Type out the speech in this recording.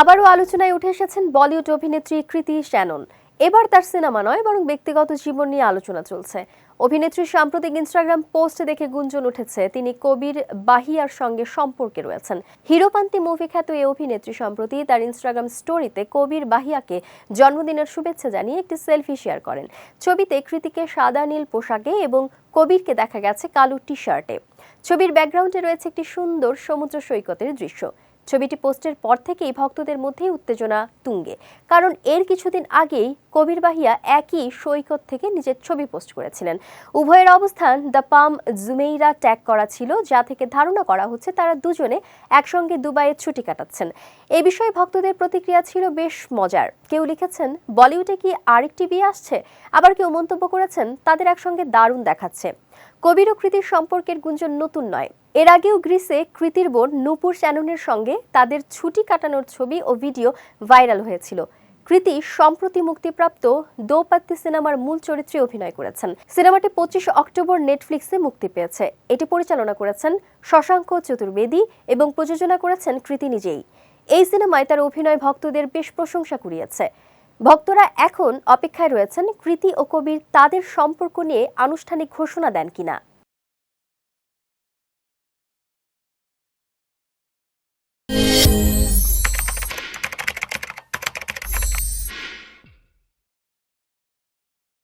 আবারও আলোচনায় উঠে এসেছেন বলিউড অভিনেত্রী কৃতি শ্যানন। এবার তার সিনেমা নয়, বরং ব্যক্তিগত জীবন নিয়ে আলোচনা চলছে। অভিনেত্রীর সাম্প্রতিক ইনস্টাগ্রাম পোস্টে দেখে গুঞ্জন উঠেছে, তিনি কবির বাহিয়ার সঙ্গে সম্পর্কে রয়েছেন। হিরোপান্তি মুভি খ্যাত এই অভিনেত্রী সম্প্রতি তার ইনস্টাগ্রাম স্টোরিতে কবির বাহিয়াকে জন্মদিনের শুভেচ্ছা জানিয়ে একটি সেলফি শেয়ার করেন। ছবিতে কৃতিকে সাদা নীল পোশাকে এবং কবিরকে দেখা গেছে কালো টি শার্টে ছবির ব্যাকগ্রাউন্ডে রয়েছে একটি সুন্দর সমুদ্র সৈকতের দৃশ্য। ছবিটি পোস্টের পর থেকেই ভক্তদের মধ্যেই উত্তেজনা তুঙ্গে। কারণ এর কিছুদিন আগেই কবির বাহিয়া একই সৈকত থেকে নিজের ছবি পোস্ট করেছিলেন। উভয়ের অবস্থান দ্য পাম জুমেইরা ট্যাগ করা ছিল, যা থেকে ধারণা করা হচ্ছে তারা দুজনে একসঙ্গে দুবাইয়ে ছুটি কাটাচ্ছেন। এ বিষয়ে ভক্তদের প্রতিক্রিয়া ছিল বেশ মজার। কেউ লিখেছেন, বলিউডে কি আরেকটি বিয়ে আসছে? আবার কেউ মন্তব্য করেছেন, তাদের একসঙ্গে দারুণ দেখাচ্ছে। কবির ও কৃতির সম্পর্কের গুঞ্জন নতুন নয়। এর আগেও গ্রিসে কৃতির বোন নূপুর শ্যাননের সঙ্গে তাদের ছুটি কাটানোর ছবি ও ভিডিও ভাইরাল হয়েছিল। কৃতি সম্প্রতি মুক্তিপ্রাপ্ত দোপাত্তি সিনেমার মূল চরিত্রে অভিনয় করেছেন। সিনেমাটি পঁচিশ অক্টোবর নেটফ্লিক্সে মুক্তি পেয়েছে। এটি পরিচালনা করেছেন শশাঙ্ক চতুর্বেদী এবং প্রযোজনা করেছেন কৃতি নিজেই। এই সিনেমায় তার অভিনয় ভক্তদের বেশ প্রশংসা কুড়িয়েছে। ভক্তরা এখন অপেক্ষায় রয়েছেন কৃতি ও কবির তাদের সম্পর্ক নিয়ে আনুষ্ঠানিক ঘোষণা দেন কিনা। You.